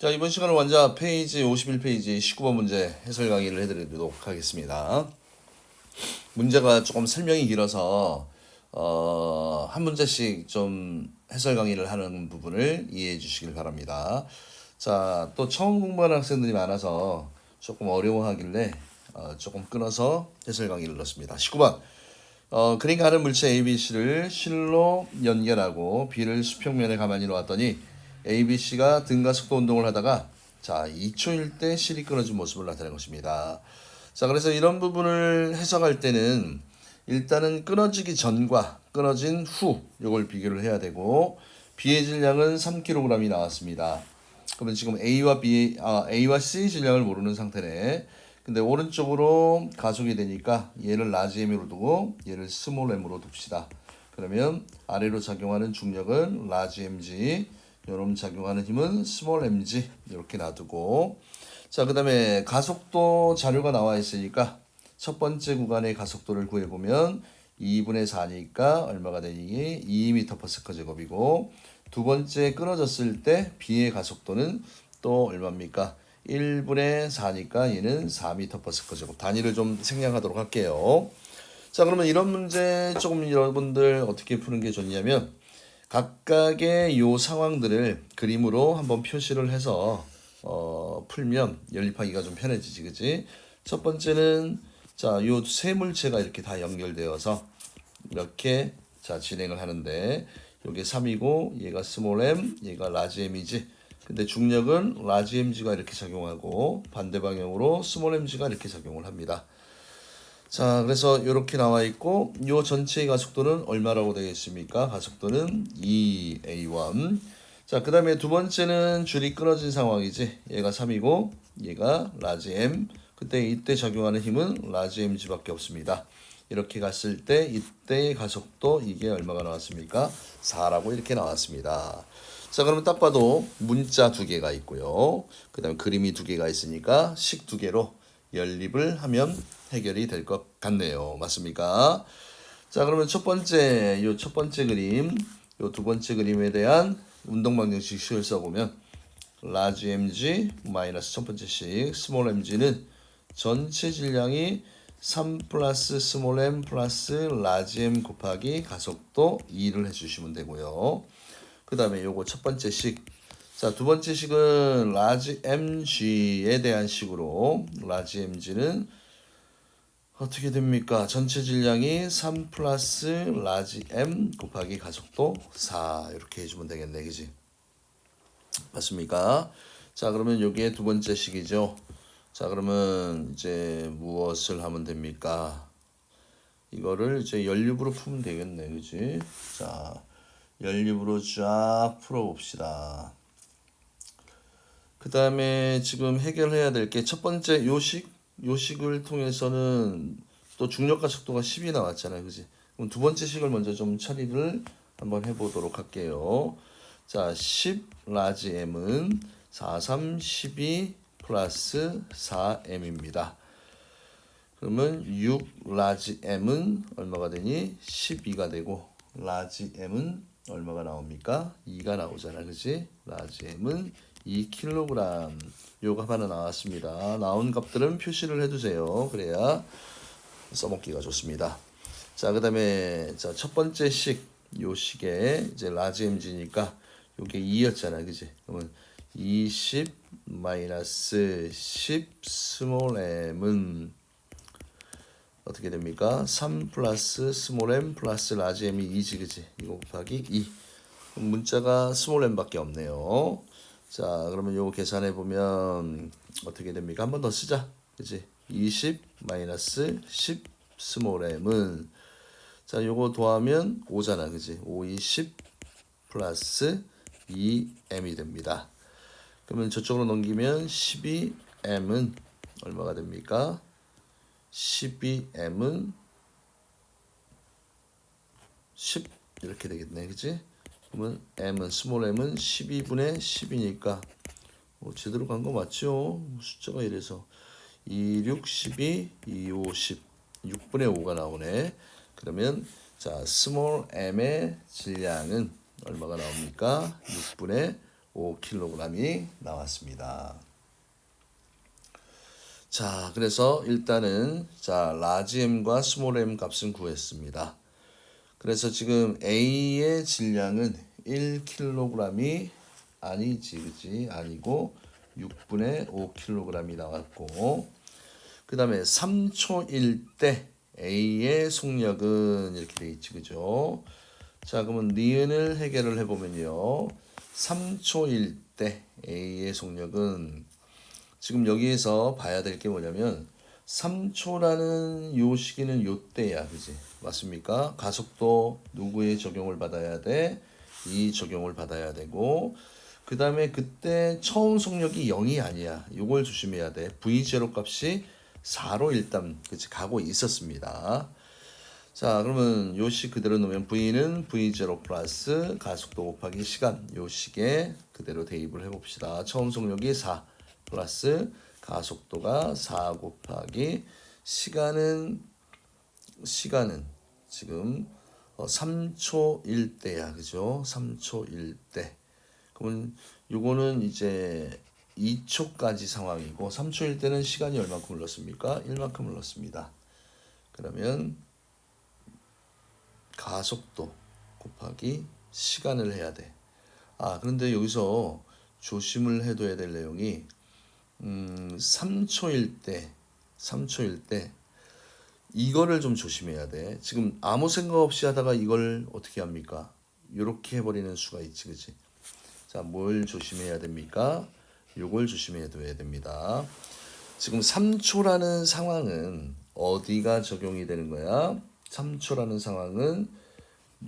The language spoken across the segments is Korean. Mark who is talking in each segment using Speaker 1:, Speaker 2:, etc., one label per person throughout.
Speaker 1: 자, 이번 시간은 원자 페이지 51페이지 19번 문제 해설 강의를 해드리도록 하겠습니다. 문제가 조금 설명이 길어서 어, 한 문제씩 좀 해설 강의를 하는 부분을 이해해 주시길 바랍니다. 자, 또 처음 공부하는 학생들이 많아서 조금 어려워하길래 어, 조금 끊어서 해설 강의를 넣습니다. 19번 어, 그러니까 하는 물체 A, B, C를 실로 연결하고 B를 수평면에 가만히 놓았더니 A, B, C가 등가 속도 운동을 하다가 자 2초일 때 실이 끊어진 모습을 나타낸 것입니다. 자 그래서 이런 부분을 해석할 때는 일단은 끊어지기 전과 끊어진 후 이걸 비교를 해야 되고 B의 질량은 3kg이 나왔습니다. 그러면 지금 A와 B, 아, A와 C 질량을 모르는 상태네. 근데 오른쪽으로 가속이 되니까 얘를 라지 M으로 두고 얘를 스몰 M으로 둡시다. 그러면 아래로 작용하는 중력은 라지 Mg, 요놈 작용하는 힘은 스몰 mg 이렇게 놔두고 자 그 다음에 가속도 자료가 나와 있으니까 첫 번째 구간의 가속도를 구해 보면 2분의 4니까 얼마가 되니 2m/s 제곱이고 두 번째 끊어졌을 때 B의 가속도는 또 얼마입니까? 1분의 4니까 얘는 4m/s 제곱 단위를 좀 생략하도록 할게요. 자 그러면 이런 문제 조금 여러분들 어떻게 푸는 게 좋냐면 각각의 요 상황들을 그림으로 한번 표시를 해서 어, 풀면 연립하기가 좀 편해지지, 그지? 첫 번째는 자, 요 세 물체가 이렇게 다 연결되어서 이렇게 자 진행을 하는데 요게 3이고 얘가 스몰 m, 얘가 라지 m이지. 근데 중력은 라지 mg가 이렇게 작용하고 반대 방향으로 스몰 mg가 이렇게 작용을 합니다. 자, 그래서 이렇게 나와 있고 요 전체의 가속도는 얼마라고 되겠습니까? 가속도는 2a1. 자, 그 다음에 두 번째는 줄이 끊어진 상황이지. 얘가 3이고 얘가 라지 m. 그때 이때 작용하는 힘은 라지 mg밖에 없습니다. 이렇게 갔을 때 이때의 가속도 이게 얼마가 나왔습니까? 4라고 이렇게 나왔습니다. 자, 그러면 딱 봐도 문자 두 개가 있고요. 그 다음에 그림이 두 개가 있으니까 식 두 개로 연립을 하면 해결이 될 것 같네요. 맞습니까? 자, 그러면 첫 번째, 요 첫 번째 그림, 요 두 번째 그림에 대한 운동 방정식 식을 써보면 라지 mg 마이너스 첫 번째식 스몰 mg는 전체 질량이 3 플러스 스몰 m 플러스 라지 m 곱하기 가속도 2를 해주시면 되고요. 그 다음에 요거 첫 번째 식. 자, 두 번째 식은 라지 mg에 대한 식으로 라지 mg는 어떻게 됩니까? 전체 질량이 3 플러스 라지 m 곱하기 가속도 4 이렇게 해주면 되겠네, 그지? 맞습니까? 자, 그러면 요게 두 번째 식이죠. 자, 그러면 이제 무엇을 하면 됩니까? 이거를 이제 연립으로 풀면 되겠네, 그지? 자, 연립으로 쫙 풀어봅시다. 그 다음에 지금 해결해야 될 게 첫 번째 요식, 요식을 통해서는 또 중력과 속도가 10이 나왔잖아요, 그지? 그럼 두 번째 식을 먼저 좀 처리를 한번 해보도록 할게요. 자, 10 라지 m은 4, 3, 12 플러스 4m입니다. 그러면 6 라지 m은 얼마가 되니? 12가 되고 라지 m은 얼마가 나옵니까? 2가 나오잖아. 그지? 라지 m은 2kg. 요거 하나 나왔습니다. 나온 값들은 표시를 해두세요. 그래야 써먹기가 좋습니다. 자, 그 다음에, 자, 첫 번째 식, 요 식에 이제 라지 mg니까 요게 2였잖아. 그지? 그러면 20 마이너스 10 스몰 m은 어떻게 됩니까? 3 플러스 스몰 m 플러스 라지 m이 2지 그지? 이거 곱하기 2 문자가 스몰 m밖에 없네요. 자 그러면 요거 계산해 보면 어떻게 됩니까? 한 번 더 쓰자 그지? 20 마이너스 10 스몰 m은 자 요거 더하면 5잖아 그지? 5, 20 플러스 2m이 됩니다. 그러면 저쪽으로 넘기면 12m은 얼마가 됩니까? 12m은 10 이렇게 되겠네, 그지? 그러면 m은 스몰 m은 12분의 10이니까 뭐 제대로 간 거 맞죠? 숫자가 이래서 2, 6, 12, 2, 5, 10 6분의 5가 나오네. 그러면 자 스몰 m의 질량은 얼마가 나옵니까? 6분의 5kg이 나왔습니다. 자, 그래서 일단은 자 라지 m과 스몰 m 값은 구했습니다. 그래서 지금 A의 질량은 1kg이 아니지, 그지? 아니고 6분의 5kg이 나왔고, 그 다음에 3초일 때 A의 속력은 이렇게 돼 있지, 그죠? 자, 그러면 니은을 해결을 해보면요. 3초일 때 A의 속력은 지금 여기에서 봐야 될 게 뭐냐면 3초라는 요 시기는 요 때야, 그지? 맞습니까? 가속도 누구의 적용을 받아야 돼? 이 적용을 받아야 되고 그 다음에 그때 처음 속력이 0이 아니야. 이걸 조심해야 돼. V0 값이 4로 일단 그치 가고 있었습니다. 자 그러면 요시 그대로 놓으면 V는 V0 플러스 가속도 곱하기 시간 요 식에 그대로 대입을 해봅시다. 처음 속력이 4 플러스 가속도가 4 곱하기 시간은 시간은 지금 어, 3초 1대야 그죠? 3초 1대 그러면 요거는 이제 2초까지 상황이고 3초 1대는 시간이 얼마큼 흘렀습니까? 1만큼 흘렀습니다. 그러면 가속도 곱하기 시간을 해야 돼. 아, 그런데 여기서 조심을 해둬야 될 내용이 음, 3초일 때 3초일 때 이거를 좀 조심해야 돼. 지금 아무 생각 없이 하다가 이걸 어떻게 합니까? 이렇게 해버리는 수가 있지, 그치? 자, 뭘 조심해야 됩니까? 요걸 조심해 둬야 됩니다. 지금 3초라는 상황은 어디가 적용이 되는 거야? 3초라는 상황은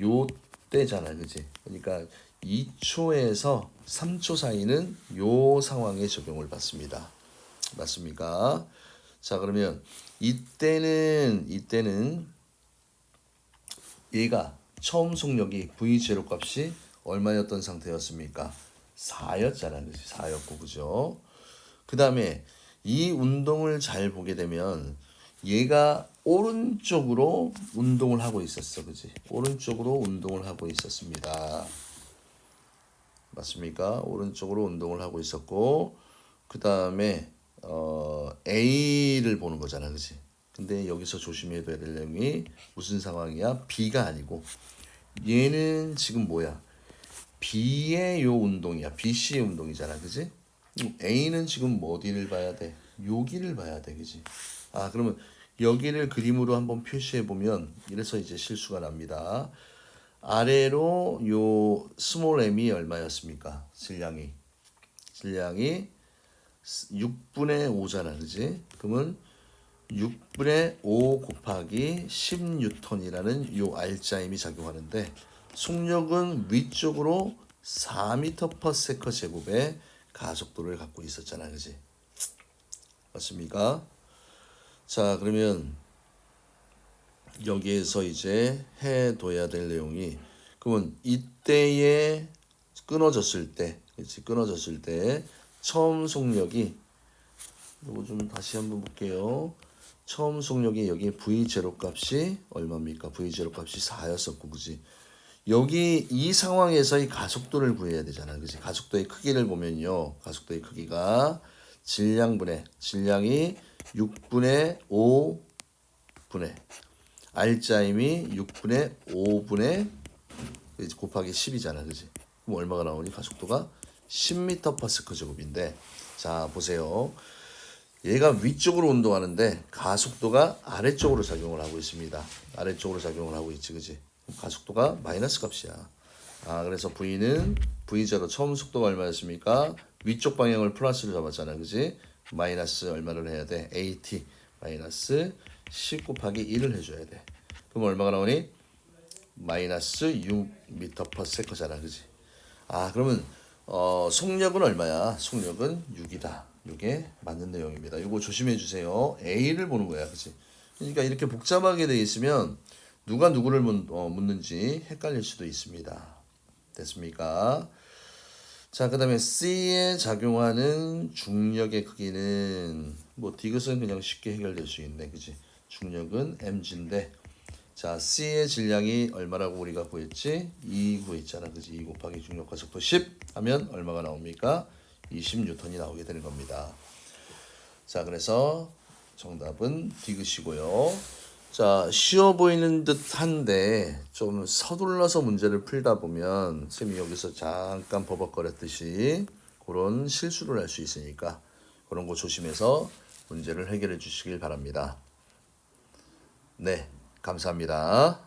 Speaker 1: 요 때잖아, 그지? 그러니까 2초에서 3초 사이는 요 상황에 적용을 받습니다. 맞습니까? 자, 그러면 이때는 이때는 얘가 처음 속력이 V0 값이 얼마였던 상태였습니까? 4였잖아. 그지? 4였고 그죠? 그다음에 이 운동을 잘 보게 되면 얘가 오른쪽으로 운동을 하고 있었어. 그지? 오른쪽으로 운동을 하고 있었습니다. 맞습니까? 오른쪽으로 운동을 하고 있었고 그 다음에 어, A를 보는 거잖아. 그지? 근데 여기서 조심해야 될 내용이 무슨 상황이야? B가 아니고 얘는 지금 뭐야? B의 요 운동이야. BC의 운동이잖아. 그지? A는 지금 뭐 어디를 봐야 돼? 여기를 봐야 돼. 그지? 아, 그러면 여기를 그림으로 한번 표시해 보면 이래서 이제 실수가 납니다. 아래로 요 스몰 m이 얼마였습니까? 질량이. 질량이 6분의 5잖아. 그지? 그러면 6분의 5 곱하기 10뉴턴이라는 요 알짜임이 작용하는데 속력은 위쪽으로 4m/s 제곱의 가속도를 갖고 있었잖아, 그지? 맞습니까? 자, 그러면 여기에서 이제 해둬야 될 내용이 그러면 이때에 끊어졌을 때, 그렇지? 끊어졌을 때 처음 속력이 이거 좀 다시 한번 볼게요. 처음 속력이 여기 V0 값이 얼마입니까? V0 값이 4였었고, 그지? 여기 이 상황에서의 가속도를 구해야 되잖아. 그지? 가속도의 크기를 보면요. 가속도의 크기가 질량분의 질량이 6분의 5분의 알짜임이 6분의 5분의 곱하기 10이잖아. 그지? 그럼 얼마가 나오니? 가속도가 10m/s 제곱인데 자, 보세요. 얘가 위쪽으로 운동하는데 가속도가 아래쪽으로 작용을 하고 있습니다. 아래쪽으로 작용을 하고 있지. 그지? 가속도가 마이너스 값이야. 아, 그래서 V는 V0 처음 속도가 얼마였습니까? 위쪽 방향을 플러스로 잡았잖아. 그지? 마이너스 얼마를 해야 돼? AT 마이너스 10 곱하기 1을 해줘야 돼. 그럼 얼마가 나오니? 마이너스 6m/s잖아. 그지? 아, 그러면 어, 속력은 얼마야? 속력은 6이다. 이게 맞는 내용입니다. 이거 조심해 주세요. A를 보는 거야. 그지? 그러니까 이렇게 복잡하게 돼 있으면 누가 누구를 묻, 어, 묻는지 헷갈릴 수도 있습니다. 됐습니까? 자, 그 다음에 C에 작용하는 중력의 크기는 뭐 디귿은 그냥 쉽게 해결될 수 있네. 그지? 중력은 mg인데 자, C의 질량이 얼마라고 우리가 구했지? 2 구했잖아. 그지? 2 곱하기 중력과 속도 10 하면 얼마가 나옵니까? 20뉴턴이 나오게 되는 겁니다. 자, 그래서 정답은 디귿이고요. 자, 쉬워 보이는 듯 한데 좀 서둘러서 문제를 풀다 보면 쌤이 여기서 잠깐 버벅거렸듯이 그런 실수를 할 수 있으니까 그런 거 조심해서 문제를 해결해 주시길 바랍니다. 네, 감사합니다.